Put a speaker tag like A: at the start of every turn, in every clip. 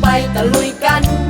A: ไปตะลุยกัน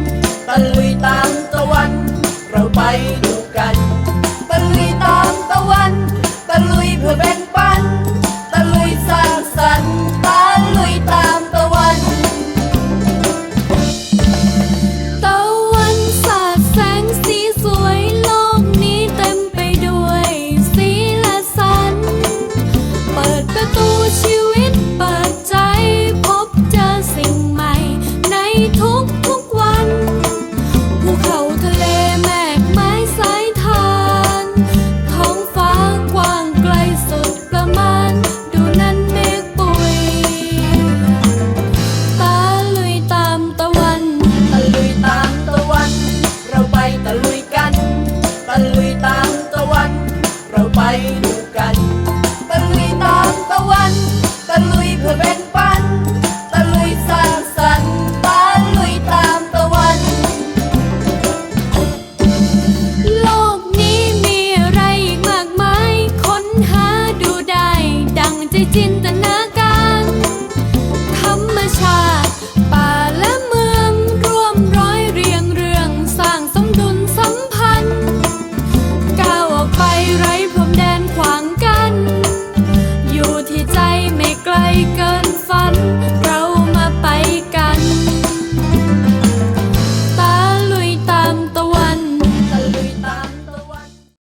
A: ตะลุยกันตะลุยตามตะวัน เราไปดูกันตะลุยตามตะวันตะลุยเพื่อแบ่งปันตะลุยสร้งสันตะลุยตามตะวัน
B: โลกนี้มีอะไรมากมายค้นหาดูได้ ดังใจจิน
A: ตนา